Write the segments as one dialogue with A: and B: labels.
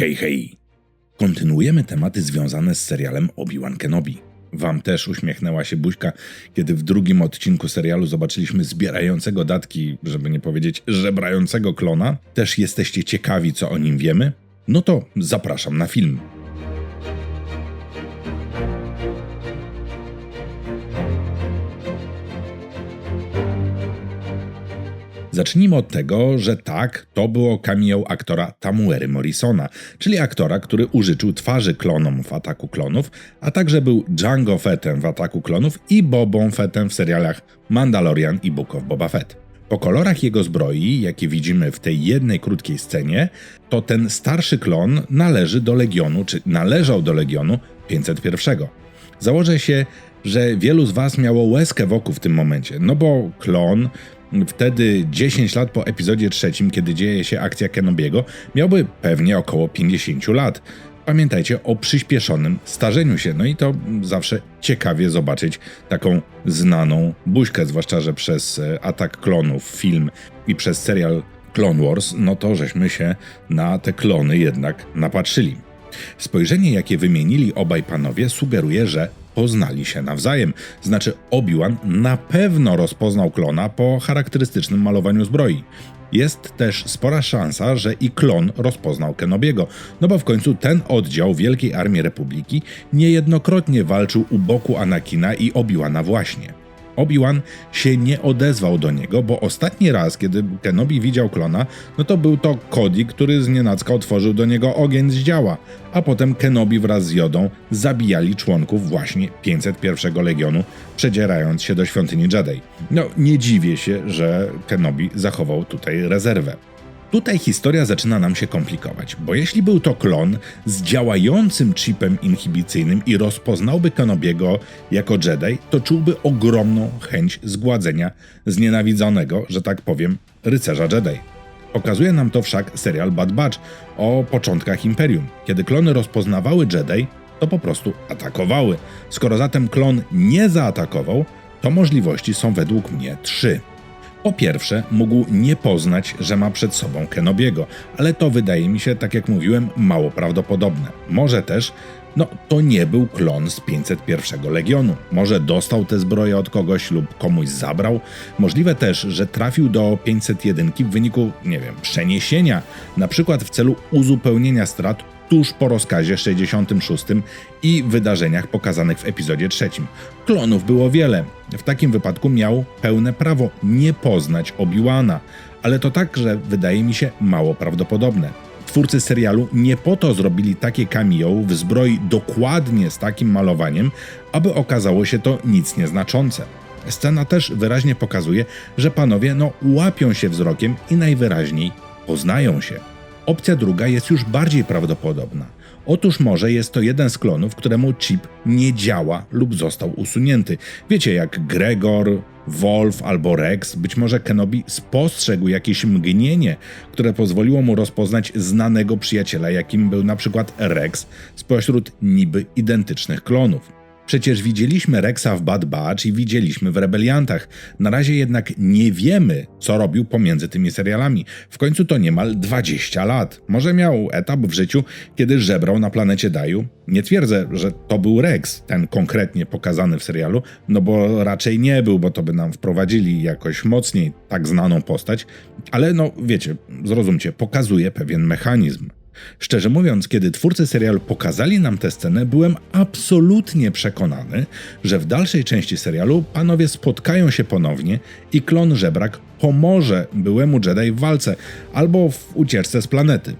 A: Hej, hej! Kontynuujemy tematy związane z serialem Obi-Wan Kenobi. Wam też uśmiechnęła się buźka, kiedy w drugim odcinku serialu zobaczyliśmy zbierającego datki, żeby nie powiedzieć żebrającego klona. Też jesteście ciekawi, co o nim wiemy? No to zapraszam na film. Zacznijmy od tego, że tak, to było cameo aktora Tamuery Morrisona, czyli aktora, który użyczył twarzy klonom w Ataku Klonów, a także był Django Fettem w Ataku Klonów i Bobą Fettem w serialach Mandalorian i Book of Boba Fett. Po kolorach jego zbroi, jakie widzimy w tej jednej krótkiej scenie, to ten starszy klon należy do Legionu, czy należał do Legionu 501. Założę się, że wielu z Was miało łezkę wokół w tym momencie, no bo klon wtedy 10 lat po epizodzie trzecim, kiedy dzieje się akcja Kenobiego, miałby pewnie około 50 lat. Pamiętajcie o przyspieszonym starzeniu się, no i to zawsze ciekawie zobaczyć taką znaną buźkę, zwłaszcza, że przez e, Atak Klonów, film i przez serial Clone Wars, no to żeśmy się na te klony jednak napatrzyli. Spojrzenie, jakie wymienili obaj panowie, sugeruje, że poznali się nawzajem. Znaczy, Obi-Wan na pewno rozpoznał klona po charakterystycznym malowaniu zbroi. Jest też spora szansa, że i klon rozpoznał Kenobiego, no bo w końcu ten oddział Wielkiej Armii Republiki niejednokrotnie walczył u boku Anakina i Obi-Wana właśnie. Obi-Wan się nie odezwał do niego, bo ostatni raz, kiedy Kenobi widział klona, no to był to Cody, który z nienacka otworzył do niego ogień z działa, a potem Kenobi wraz z Jodą zabijali członków właśnie 501 Legionu, przedzierając się do świątyni Jedi. No, nie dziwię się, że Kenobi zachował tutaj rezerwę. Tutaj historia zaczyna nam się komplikować, bo jeśli był to klon z działającym chipem inhibicyjnym i rozpoznałby Kenobiego jako Jedi, to czułby ogromną chęć zgładzenia znienawidzonego, że tak powiem, rycerza Jedi. Pokazuje nam to wszak serial Bad Batch o początkach Imperium. Kiedy klony rozpoznawały Jedi, to po prostu atakowały. Skoro zatem klon nie zaatakował, to możliwości są według mnie trzy. Po pierwsze, mógł nie poznać, że ma przed sobą Kenobiego, ale to wydaje mi się, tak jak mówiłem, mało prawdopodobne. Może też, no to nie był klon z 501 Legionu. Może dostał tę zbroję od kogoś lub komuś zabrał. Możliwe też, że trafił do 501 w wyniku, nie wiem, przeniesienia, na przykład w celu uzupełnienia strat tuż po rozkazie 66 i wydarzeniach pokazanych w epizodzie trzecim. Klonów było wiele. W takim wypadku miał pełne prawo nie poznać Obi-Wana, ale to także wydaje mi się mało prawdopodobne. Twórcy serialu nie po to zrobili takie cameo w zbroi dokładnie z takim malowaniem, aby okazało się to nic nieznaczące. Scena też wyraźnie pokazuje, że panowie no łapią się wzrokiem i najwyraźniej poznają się. Opcja druga jest już bardziej prawdopodobna. Otóż może jest to jeden z klonów, któremu chip nie działa lub został usunięty. Wiecie, jak Gregor, Wolf albo Rex, być może Kenobi spostrzegł jakieś mgnienie, które pozwoliło mu rozpoznać znanego przyjaciela, jakim był na przykład Rex, spośród niby identycznych klonów. Przecież widzieliśmy Rexa w Bad Batch i widzieliśmy w Rebeliantach. Na razie jednak nie wiemy, co robił pomiędzy tymi serialami. W końcu to niemal 20 lat. Może miał etap w życiu, kiedy żebrał na planecie Daju. Nie twierdzę, że to był Rex, ten konkretnie pokazany w serialu, no bo raczej nie był, bo to by nam wprowadzili jakoś mocniej tak znaną postać, ale no wiecie, zrozumcie, pokazuje pewien mechanizm. Szczerze mówiąc, kiedy twórcy serialu pokazali nam tę scenę, byłem absolutnie przekonany, że w dalszej części serialu panowie spotkają się ponownie i klon żebrak pomoże byłemu Jedi w walce albo w ucieczce z planety.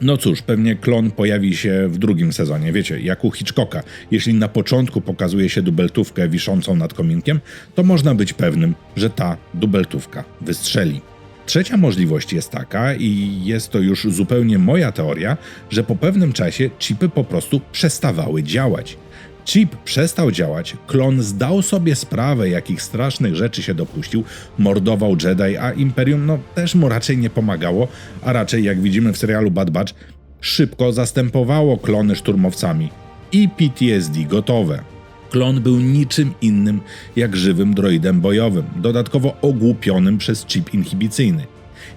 A: No cóż, pewnie klon pojawi się w drugim sezonie, wiecie, jak u Hitchcocka. Jeśli na początku pokazuje się dubeltówkę wiszącą nad kominkiem, to można być pewnym, że ta dubeltówka wystrzeli. Trzecia możliwość jest taka, i jest to już zupełnie moja teoria, że po pewnym czasie chipy po prostu przestawały działać. Chip przestał działać, klon zdał sobie sprawę, jakich strasznych rzeczy się dopuścił, mordował Jedi, a Imperium no, też mu raczej nie pomagało, a raczej, jak widzimy w serialu Bad Batch, szybko zastępowało klony szturmowcami. I PTSD gotowe. Klon był niczym innym jak żywym droidem bojowym, dodatkowo ogłupionym przez chip inhibicyjny.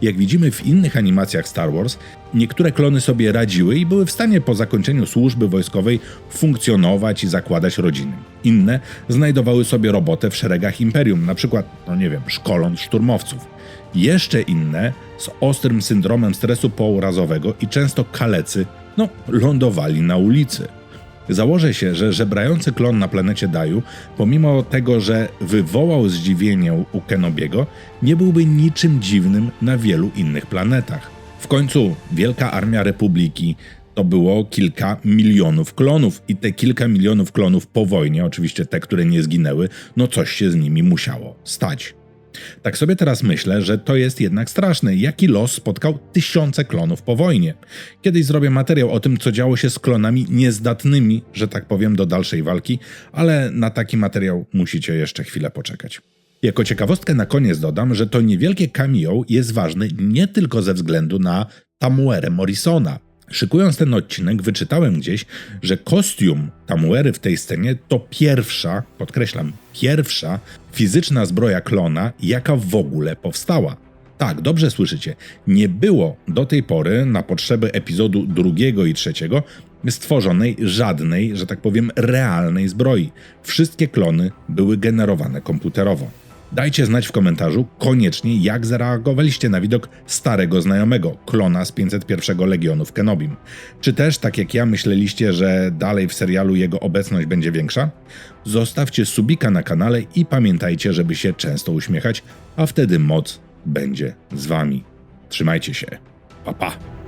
A: Jak widzimy w innych animacjach Star Wars, niektóre klony sobie radziły i były w stanie po zakończeniu służby wojskowej funkcjonować i zakładać rodziny. Inne znajdowały sobie robotę w szeregach Imperium, na przykład, no nie wiem, szkoląc szturmowców. Jeszcze inne z ostrym syndromem stresu pourazowego i często kalecy, no, lądowali na ulicy. Założę się, że żebrający klon na planecie Daju, pomimo tego, że wywołał zdziwienie u Kenobiego, nie byłby niczym dziwnym na wielu innych planetach. W końcu Wielka Armia Republiki to było kilka milionów klonów i te kilka milionów klonów po wojnie, oczywiście te, które nie zginęły, no coś się z nimi musiało stać. Tak sobie teraz myślę, że to jest jednak straszne, jaki los spotkał tysiące klonów po wojnie. Kiedyś zrobię materiał o tym, co działo się z klonami niezdatnymi, że tak powiem, do dalszej walki, ale na taki materiał musicie jeszcze chwilę poczekać. Jako ciekawostkę na koniec dodam, że to niewielkie cameo jest ważne nie tylko ze względu na Tamuerę Morrisona. Szykując ten odcinek, wyczytałem gdzieś, że kostium Tamuery w tej scenie to pierwsza, podkreślam, pierwsza fizyczna zbroja klona, jaka w ogóle powstała. Tak, dobrze słyszycie. Nie było do tej pory na potrzeby epizodu drugiego i trzeciego stworzonej żadnej, że tak powiem, realnej zbroi. Wszystkie klony były generowane komputerowo. Dajcie znać w komentarzu koniecznie, jak zareagowaliście na widok starego znajomego, klona z 501 Legionu w Kenobim. Czy też, tak jak ja, myśleliście, że dalej w serialu jego obecność będzie większa? Zostawcie subika na kanale i pamiętajcie, żeby się często uśmiechać, a wtedy moc będzie z wami. Trzymajcie się. Pa pa!